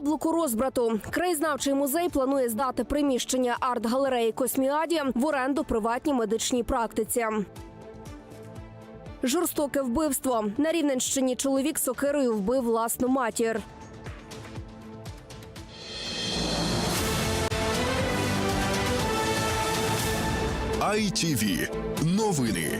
Яблуко розбрату. Краєзнавчий музей планує здати приміщення арт-галереї Косміаді в оренду приватній медичній практиці. Жорстоке вбивство. На Рівненщині чоловік сокирою вбив власну матір. ITV. Новини.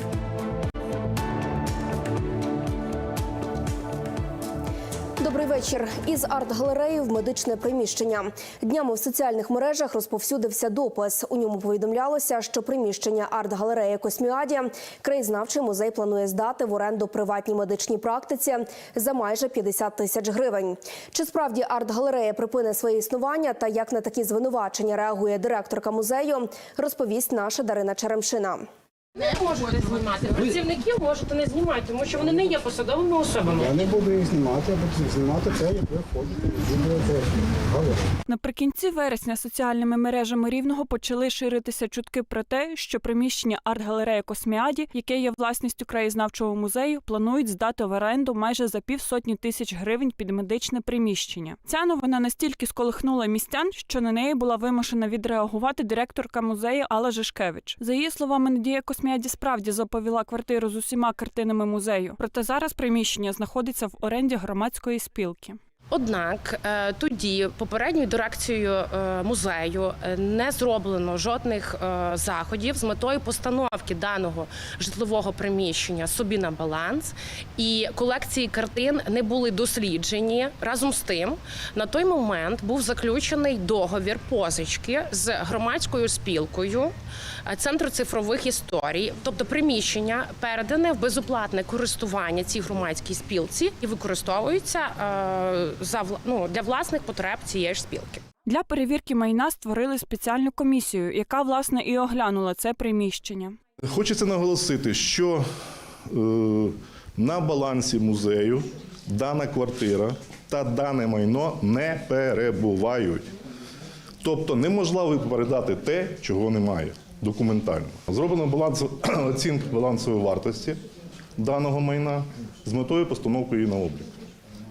Добрий вечір. Із арт-галереї в медичне приміщення. Днями в соціальних мережах розповсюдився допис. У ньому повідомлялося, що приміщення арт-галереї Косміаді краєзнавчий музей планує здати в оренду приватній медичній практиці за майже 50 тисяч гривень. Чи справді арт-галерея припине своє існування та як на такі звинувачення реагує директорка музею, розповість наша Дарина Черемшина. Не можете знімати. Працівників можете не знімати, тому що вони не є посадовими особами. Я не буду їх знімати, я буду знімати те, як ви ходите. Це. Наприкінці вересня соціальними мережами рівного почали ширитися чутки про те, що приміщення арт-галереї Косміаді, яке є власністю краєзнавчого музею, планують здати в оренду майже за півсотні тисяч гривень під медичне приміщення. Ця новина настільки сколихнула містян, що на неї була вимушена відреагувати директорка музею Алла Жишкевич. За її словами, Надія Косміаді справді заповіла квартиру з усіма картинами музею. Проте зараз приміщення знаходиться в оренді громадської спілки. Однак е, тоді попередньою дирекцією е, музею е, не зроблено жодних заходів з метою постановки даного житлового приміщення собі на баланс, і колекції картин не були досліджені. Разом з тим, на той момент був заключений договір позички з громадською спілкою Центру цифрових історій, тобто приміщення передане в безоплатне користування цій громадській спілці і використовується за ну, для власних потреб цієї ж спілки. Для перевірки майна створили спеціальну комісію, яка власне і оглянула це приміщення. Хочеться наголосити, що е, на балансі музею дана квартира та дане майно не перебувають. Тобто неможливо передати те, чого немає документально. Зроблено баланс, оцінку балансової вартості даного майна з метою постановки її на облік.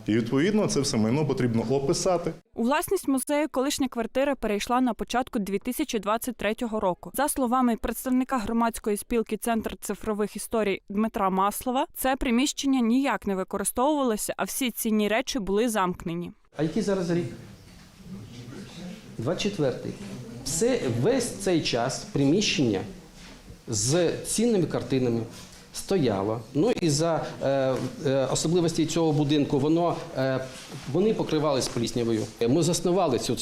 І відповідно це все майно потрібно описати, У власність музею колишня квартира перейшла на початку 2023 року. За словами представника громадської спілки Центр цифрових історій Дмитра Маслова, це приміщення ніяк не використовувалося, а всі цінні речі були замкнені. А який зараз рік? 24-й. Все, весь цей час приміщення з цінними картинами стояло. Ну і за е, е, особливості цього будинку воно, е, вони покривались пліснявою. Ми заснували цю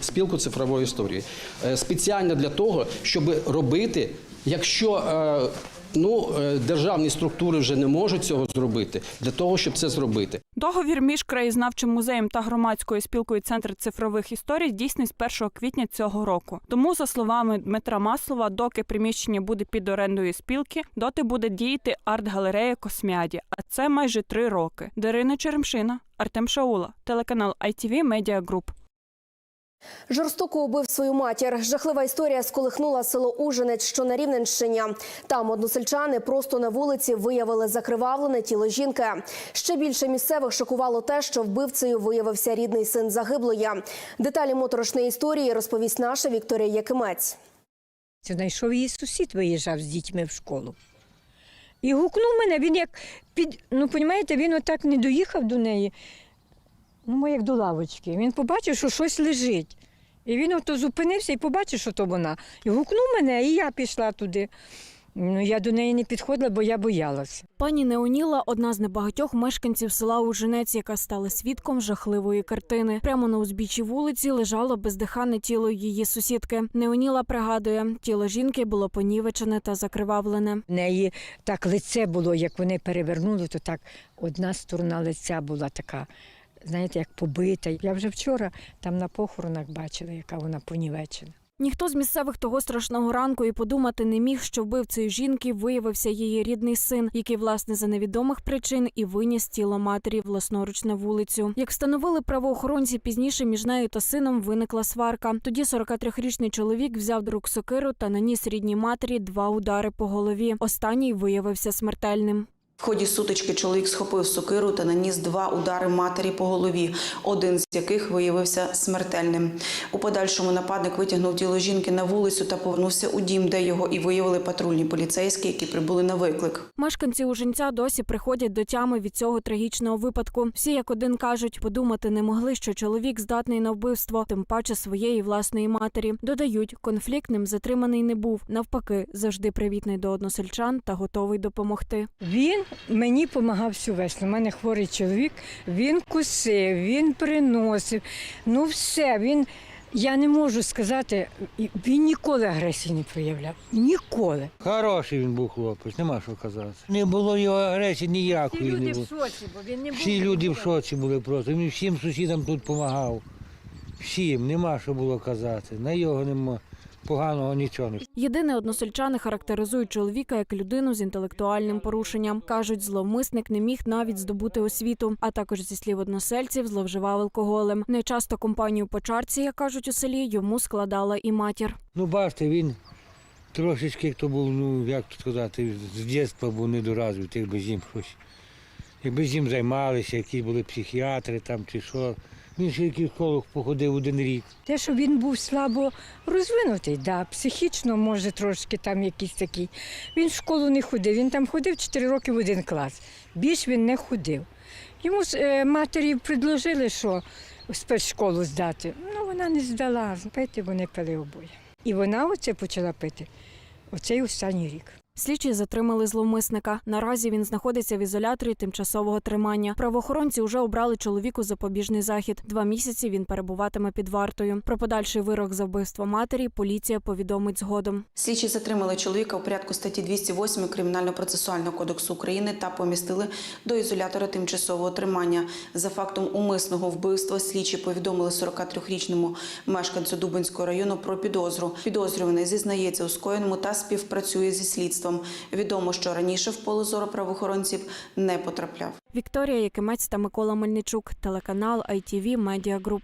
спілку цифрової історії е, спеціально для того, щоб робити, якщо е, ну, е, державні структури вже не можуть цього зробити, для того, щоб це зробити. Договір між краєзнавчим музеєм та громадською спілкою Центр цифрових історій дійсний з 1 квітня цього року. Тому, за словами Дмитра Маслова, доки приміщення буде під орендою спілки, доти буде діяти арт-галерея Косміаді. А це майже три роки. Дарина Черемшина, Артем Шаула, телеканал ITV Media Group. Жорстоко убив свою матір. Жахлива історія сколихнула село Ужинець, що на Рівненщині. Там односельчани просто на вулиці виявили закривавлене тіло жінки. Ще більше місцевих шокувало те, що вбивцею виявився рідний син загиблої. Деталі моторошної історії розповість наша Вікторія Якимець. Це знайшов її сусід, виїжджав з дітьми в школу. І гукнув мене, він як під. Ну, розумієте, він отак не доїхав до неї, ну, ми як до лавочки. Він побачив, що щось лежить. І він ото зупинився і побачив, що то вона. І гукнув мене, і я пішла туди. Ну, я до неї не підходила, бо я боялася. Пані Неоніла одна з небагатьох мешканців села Ужинець, яка стала свідком жахливої картини. Прямо на узбіччі вулиці лежало бездихане тіло її сусідки. Неоніла пригадує, тіло жінки було понівечене та закривавлене. В неї так лице було, як вони перевернули, то так одна сторона лиця була така, знаєте, як побита. Я вже вчора там на похоронах бачила, яка вона понівечена. Ніхто з місцевих того страшного ранку і подумати не міг, що вбивцею жінки виявився її рідний син, який власне за невідомих причин і виніс тіло матері власноруч на вулицю. Як встановили правоохоронці, пізніше між нею та сином виникла сварка. Тоді 43-річний чоловік взяв до рук сокиру та наніс рідній матері два удари по голові. Останній виявився смертельним. В ході сутички чоловік схопив сокиру та наніс два удари матері по голові, один з яких виявився смертельним. У подальшому нападник витягнув тіло жінки на вулицю та повернувся у дім, де його і виявили патрульні поліцейські, які прибули на виклик. Мешканці Ужинця досі приходять до тями від цього трагічного випадку. Всі як один кажуть, подумати не могли, що чоловік здатний на вбивство, тим паче своєї власної матері. Додають, конфлікт ним затриманий не був. Навпаки, завжди привітний до односельчан та готовий допомогти. Він мені допомагав всю весну. У мене хворий чоловік, він кусив, він приносив. Ну все, він. Я не можу сказати, він ніколи агресії не проявляв. Ніколи. Хороший він був хлопець, нема що казати. Не було його агресії ніякої не було. шоці, бо він не Всі люди в шоці були просто. Він всім сусідам тут допомагав. Всім, нема що було казати. На його нема поганого нічого не Єдине односельчани характеризують чоловіка як людину з інтелектуальним порушенням. кажуть, зловмисник не міг навіть здобути освіту, а також зі слів односельців зловживав алкоголем. Не часто компанію по чарці, як кажуть у селі, йому складала і матір. Ну, бачите, він трошечки хто був, ну як тут сказати, з дитинства був недоразвитий, якби з ним щось. Якби з ним займалися, які були психіатри там чи що. Він ще школу походив один рік. Те, що він був слабо розвинутий, да, психічно, може, трошки там якийсь такий. Він в школу не ходив, він там ходив 4 роки в один клас. Більш він не ходив. Йому е, матері предложили, що спецшколу здати. Ну, вона не здала, пити вони пили обоє. І вона оце почала пити оцей останній рік. Слідчі затримали зловмисника. Наразі він знаходиться в ізоляторі тимчасового тримання. Правоохоронці вже обрали чоловіку запобіжний захід. Два місяці він перебуватиме під вартою. Про подальший вирок за вбивство матері поліція повідомить згодом. Слідчі затримали чоловіка у порядку статті 208 Кримінально-процесуального кодексу України та помістили до ізолятора тимчасового тримання. За фактом умисного вбивства слідчі повідомили 43-річному мешканцю Дубинського району про підозру. Підозрюваний зізнається у скоєному та співпрацює зі слідством. Відомо, що раніше в поле зору правоохоронців не потрапляв. Вікторія Якимець та Микола Мельничук, телеканал ITV Media Group.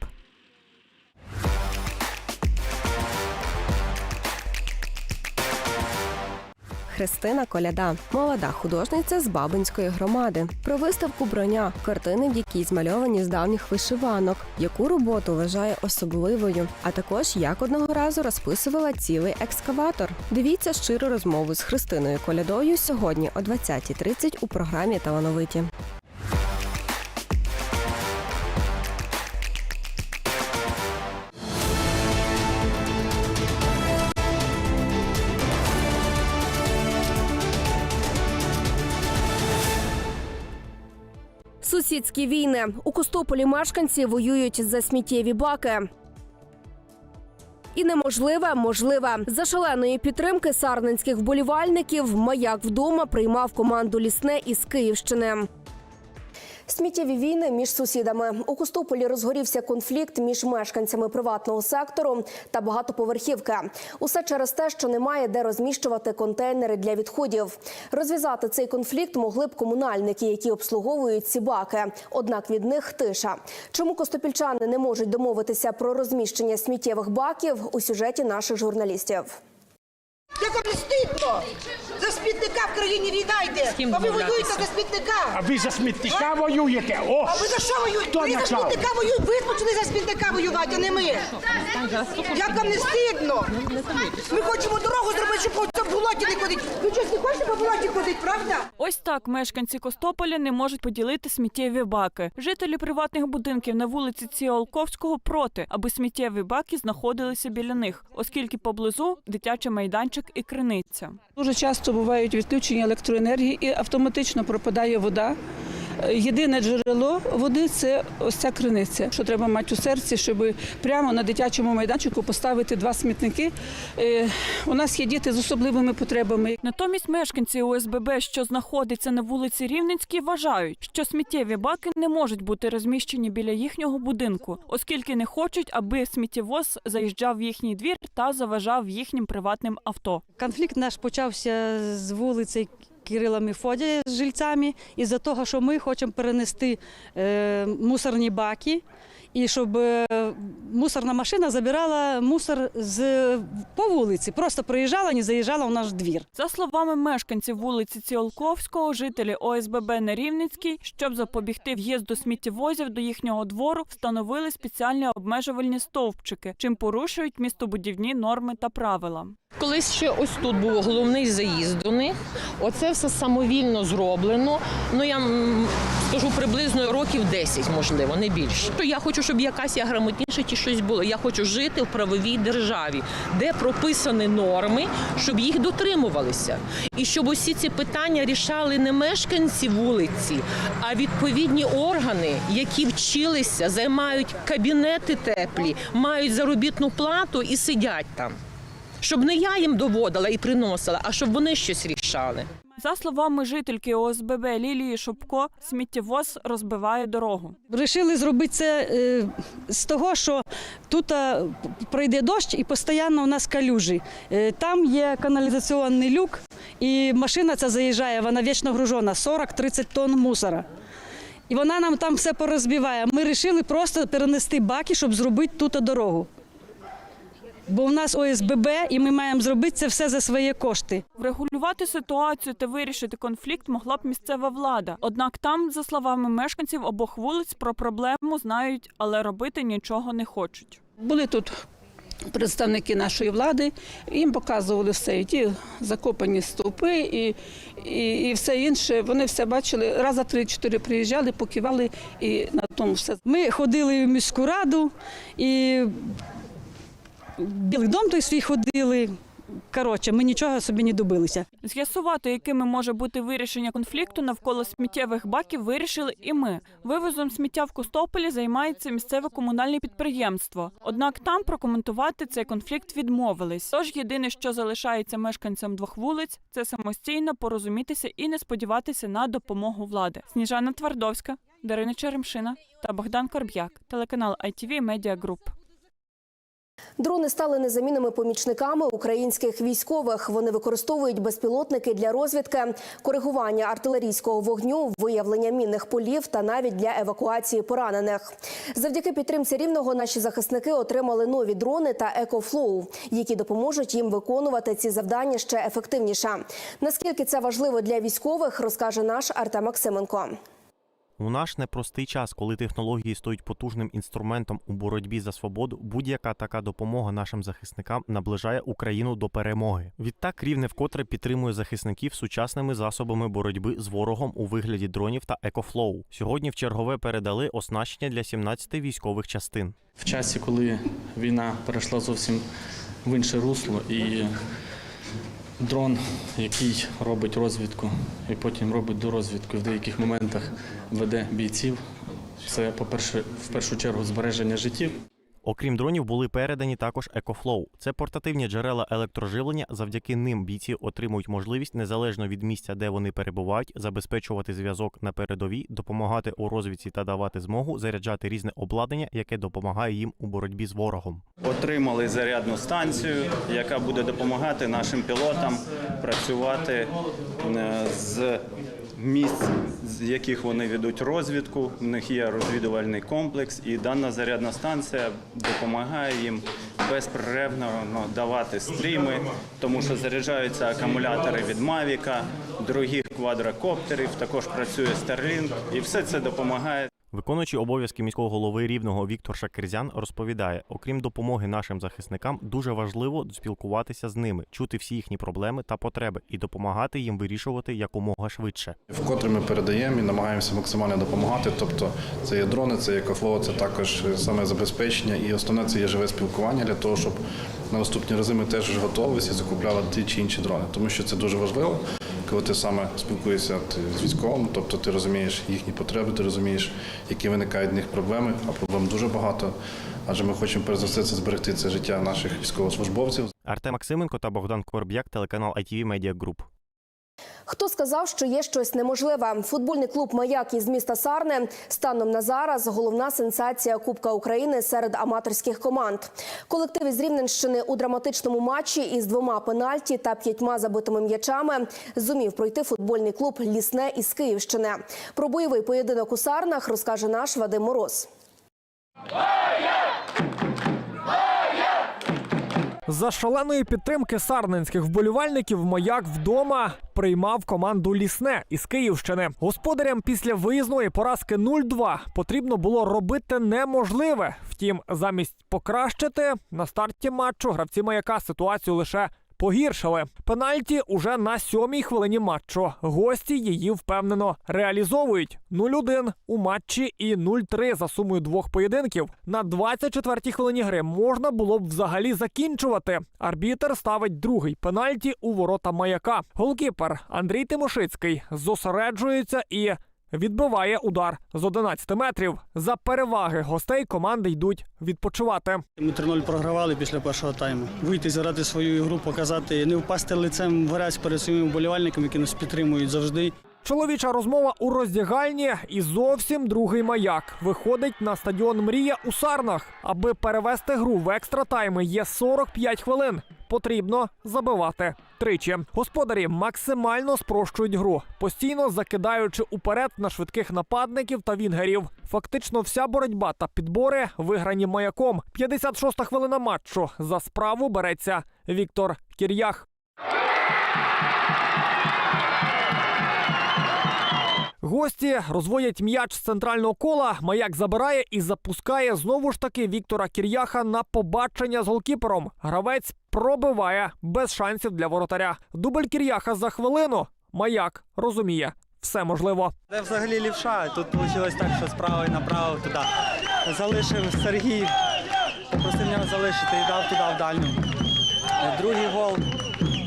Христина Коляда, молода художниця з Бабинської громади. Про виставку броня, картини, в якій змальовані з давніх вишиванок, яку роботу вважає особливою, а також як одного разу розписувала цілий екскаватор. Дивіться щиру розмову з Христиною Колядою сьогодні о 20.30 у програмі Талановиті. Сусідські війни у Костополі мешканці воюють за сміттєві баки. І неможливе можливе за шаленої підтримки сарненських вболівальників. Маяк вдома приймав команду лісне із Київщини. Сміттєві війни між сусідами у Костополі розгорівся конфлікт між мешканцями приватного сектору та багатоповерхівки. Усе через те, що немає де розміщувати контейнери для відходів. Розв'язати цей конфлікт могли б комунальники, які обслуговують ці баки. Однак від них тиша. Чому костопільчани не можуть домовитися про розміщення сміттєвих баків у сюжеті наших журналістів? Як вам не стидно? За смітника в країні війна йде. А ви воюєте за смітника. А ви за смітника воюєте? О! А ви за що воюєте? Ви за смітника воюєте. Ви почали за смітника воювати, а не ми. Як вам не стидно? Ми хочемо дорогу зробити, щоб по болоті не ходить. Ви щось не хочете по болоті ходити, правда? Ось так мешканці Костополя не можуть поділити сміттєві баки. Жителі приватних будинків на вулиці Ціолковського проти, аби сміттєві баки знаходилися біля них, оскільки поблизу дитячий майданчик і криниця. Дуже часто бувають відключення електроенергії і автоматично пропадає вода. Єдине джерело води це ось ця криниця. Що треба мати у серці, щоб прямо на дитячому майданчику поставити два смітники. Е, У нас є діти з особливими потребами. Натомість мешканці ОСББ, що знаходиться на вулиці Рівненській, вважають, що сміттєві баки не можуть бути розміщені біля їхнього будинку, оскільки не хочуть, аби сміттєвоз заїжджав в їхній двір та заважав їхнім приватним авто. Конфлікт наш почався з вулиці Кирила Мефодія з жильцями із-за того, що ми хочемо перенести е, мусорні баки і щоб е, мусорна машина забирала мусор з по вулиці. Просто проїжджала, не заїжджала в наш двір. За словами мешканців вулиці Ціолковського, жителі ОСББ на Рівненській, щоб запобігти в'їзду сміттєвозів до їхнього двору, встановили спеціальні обмежувальні стовпчики, чим порушують містобудівні норми та правила. Колись ще ось тут був головний заїзд до них. Оце все самовільно зроблено. Ну я скажу приблизно років 10, можливо, не більше. То я хочу, щоб якась я грамотніше чи щось було. Я хочу жити в правовій державі, де прописані норми, щоб їх дотримувалися. І щоб усі ці питання рішали не мешканці вулиці, а відповідні органи, які вчилися, займають кабінети теплі, мають заробітну плату і сидять там. Щоб не я їм доводила і приносила, а щоб вони щось рішали. За словами жительки ОСББ Лілії Шопко, сміттєвоз розбиває дорогу. Рішили зробити це е, з того, що тут е, пройде дощ і постійно у нас калюжі. Е, Там є каналізаційний люк, і машина ця заїжджає, вона вічно гружена, 40-30 тонн мусора. І вона нам там все порозбиває. Ми вирішили просто перенести баки, щоб зробити тут дорогу. Бо в нас ОСББ, і ми маємо зробити це все за свої кошти. Врегулювати ситуацію та вирішити конфлікт могла б місцева влада. Однак там, за словами мешканців обох вулиць, про проблему знають, але робити нічого не хочуть. Були тут представники нашої влади, їм показували все, і ті закопані стовпи і, і, і все інше. Вони все бачили. Раз за три-чотири приїжджали, покивали і на тому все. Ми ходили в міську раду і Білий дом той свій ходили. Коротше, ми нічого собі не добилися. З'ясувати, якими може бути вирішення конфлікту навколо сміттєвих баків, вирішили і ми. Вивозом сміття в Костополі займається місцеве комунальне підприємство. Однак там прокоментувати цей конфлікт відмовились. Тож єдине, що залишається мешканцям двох вулиць, це самостійно порозумітися і не сподіватися на допомогу влади. Сніжана Твардовська, Дарина Черемшина та Богдан Корб'як, телеканал ITV Media Group. Дрони стали незамінними помічниками українських військових. Вони використовують безпілотники для розвідки, коригування артилерійського вогню, виявлення мінних полів та навіть для евакуації поранених. Завдяки підтримці рівного наші захисники отримали нові дрони та екофлоу, які допоможуть їм виконувати ці завдання ще ефективніше. Наскільки це важливо для військових, розкаже наш Артем Максименко. У наш непростий час, коли технології стають потужним інструментом у боротьбі за свободу, будь-яка така допомога нашим захисникам наближає Україну до перемоги. Відтак рівне вкотре підтримує захисників сучасними засобами боротьби з ворогом у вигляді дронів та екофлоу. Сьогодні в чергове передали оснащення для 17 військових частин. в часі, коли війна перейшла зовсім в інше русло, і дрон, який робить розвідку і потім робить дорозвідку, в деяких моментах веде бійців, це, по-перше, в першу чергу збереження життів. Окрім дронів, були передані також екофлоу. Це портативні джерела електроживлення. Завдяки ним бійці отримують можливість незалежно від місця, де вони перебувають, забезпечувати зв'язок на передовій, допомагати у розвідці та давати змогу заряджати різне обладнання, яке допомагає їм у боротьбі з ворогом. Отримали зарядну станцію, яка буде допомагати нашим пілотам працювати е, з місць, з яких вони ведуть розвідку. В них є розвідувальний комплекс, і дана зарядна станція допомагає їм безперервно давати стріми, тому що заряджаються акумулятори від Мавіка, других квадрокоптерів, також працює Starlink, і все це допомагає. Виконуючий обов'язки міського голови рівного Віктор Шакирзян розповідає: окрім допомоги нашим захисникам, дуже важливо спілкуватися з ними, чути всі їхні проблеми та потреби і допомагати їм вирішувати якомога швидше. Вкотре ми передаємо і намагаємося максимально допомагати. Тобто це є дрони, це є кафло, це також саме забезпечення, і основне це є живе спілкування для того, щоб на наступні рази ми теж готувалися і закупляли ті чи інші дрони, тому що це дуже важливо. Коли ти саме спілкуєшся з військовим, тобто ти розумієш їхні потреби, ти розумієш, які виникають в них проблеми, а проблем дуже багато. Адже ми хочемо перш за все це зберегти це життя наших військовослужбовців. Артем Максименко та Богдан Корб'як, телеканал ITV Media Group. Хто сказав, що є щось неможливе? Футбольний клуб Маяк із міста Сарне станом на зараз головна сенсація Кубка України серед аматорських команд. Колектив із Рівненщини у драматичному матчі із двома пенальті та п'ятьма забитими м'ячами зумів пройти футбольний клуб Лісне із Київщини. Про бойовий поєдинок у Сарнах розкаже наш Вадим Мороз. За шаленої підтримки сарненських вболівальників маяк вдома приймав команду Лісне із Київщини. Господарям після виїзної поразки 0-2 потрібно було робити неможливе. Втім, замість покращити на старті матчу гравці маяка ситуацію лише погіршили. Пенальті уже на сьомій хвилині матчу. Гості її впевнено реалізовують 0-1 у матчі і 0-3 за сумою двох поєдинків. На 24-й хвилині гри можна було б взагалі закінчувати. Арбітер ставить другий пенальті у ворота маяка. Голкіпер Андрій Тимошицький зосереджується і. Відбиває удар з 11 метрів. За переваги гостей команди йдуть відпочивати. Ми 3-0 програвали після першого тайму. Вийти зіграти свою ігру, показати, не впасти лицем в грязь перед своїми вболівальниками, які нас підтримують завжди. Чоловіча розмова у роздягальні і зовсім другий маяк виходить на стадіон Мрія у Сарнах. Аби перевести гру в екстра тайми є 45 хвилин. Потрібно забивати тричі. Господарі максимально спрощують гру, постійно закидаючи уперед на швидких нападників та вінгерів. Фактично, вся боротьба та підбори виграні маяком. 56-та хвилина матчу. За справу береться Віктор Кір'ях. Гості розводять м'яч з центрального кола. Маяк забирає і запускає знову ж таки Віктора Кір'яха на побачення з голкіпером. Гравець пробиває без шансів для воротаря. Дубль Кір'яха за хвилину. Маяк розуміє, все можливо. Це взагалі лівша. Тут вийшло так, що справа і направо туди. Залишив Сергій, попросив нього залишити і дав туди в дальню. Е, Другий гол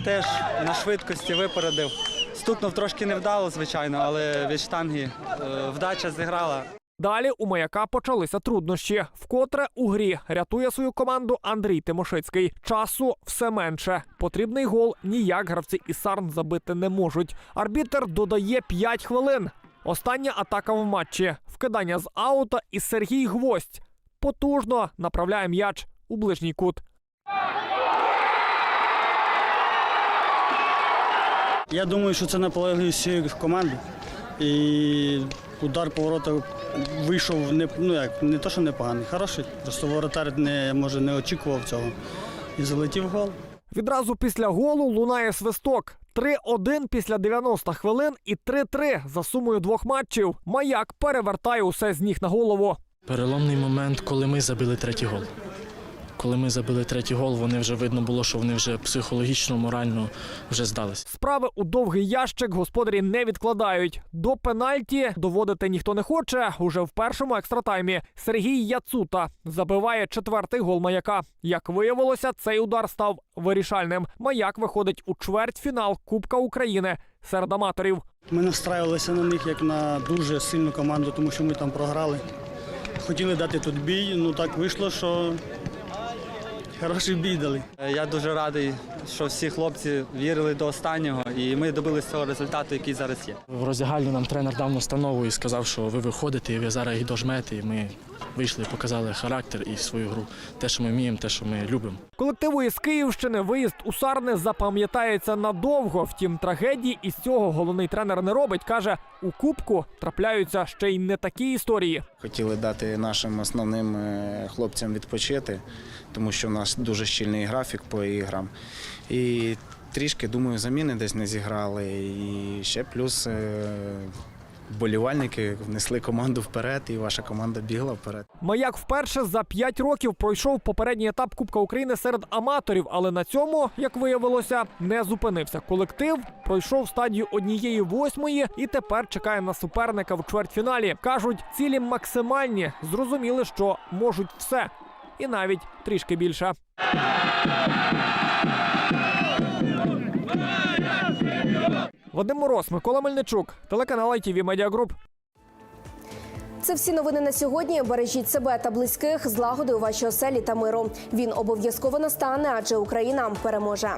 теж на швидкості випередив. Стукнув трошки невдало, звичайно, але від штанги е, вдача зіграла. Далі у маяка почалися труднощі. Вкотре у грі рятує свою команду Андрій Тимошицький. Часу все менше. Потрібний гол ніяк гравці і Сарн забити не можуть. Арбітер додає 5 хвилин. Остання атака в матчі. Вкидання з аута і Сергій Гвоздь потужно направляє м'яч у ближній кут. Я думаю, що це наполегливість всієї команди. І удар поворота вийшов не, ну як, не то, що непоганий, хороший. Просто воротар не, може, не очікував цього. І залетів гол. Відразу після голу лунає свисток. 3-1 після 90 хвилин і 3-3 за сумою двох матчів. Маяк перевертає усе з ніг на голову. Переломний момент, коли ми забили третій гол. Коли ми забили третій гол, вони вже видно було, що вони вже психологічно, морально вже здалися. Справи у довгий ящик господарі не відкладають. До пенальті доводити ніхто не хоче. Уже в першому екстратаймі Сергій Яцута забиває четвертий гол маяка. Як виявилося, цей удар став вирішальним. Маяк виходить у чвертьфінал Кубка України серед аматорів. Ми настраювалися на них як на дуже сильну команду, тому що ми там програли. Хотіли дати тут бій, ну так вийшло, що хороший бій дали. Я дуже радий, що всі хлопці вірили до останнього, і ми добилися цього результату, який зараз є. В роздягальню нам тренер дав настанову і сказав, що ви виходите, і ви зараз їх дожмете. І ми вийшли, показали характер і свою гру. Те, що ми вміємо, те, що ми любимо. Колективу із Київщини виїзд у Сарни запам'ятається надовго. Втім, трагедії із цього головний тренер не робить. каже, у кубку трапляються ще й не такі історії. Хотіли дати нашим основним е, хлопцям відпочити, тому що в нас дуже щільний графік по іграм. І трішки, думаю, заміни десь не зіграли. І ще плюс е, вболівальники внесли команду вперед, і ваша команда бігла вперед. Маяк вперше за 5 років пройшов попередній етап Кубка України серед аматорів, але на цьому, як виявилося, не зупинився. Колектив пройшов стадію однієї восьмої і тепер чекає на суперника в чвертьфіналі. кажуть, цілі максимальні, зрозуміли, що можуть все, і навіть трішки більше. Вадим Мороз, Микола Мельничук, телеканал ITV Media Group. Це всі новини на сьогодні. Бережіть себе та близьких, злагоди у вашій оселі та миру. Він обов'язково настане, адже Україна переможе.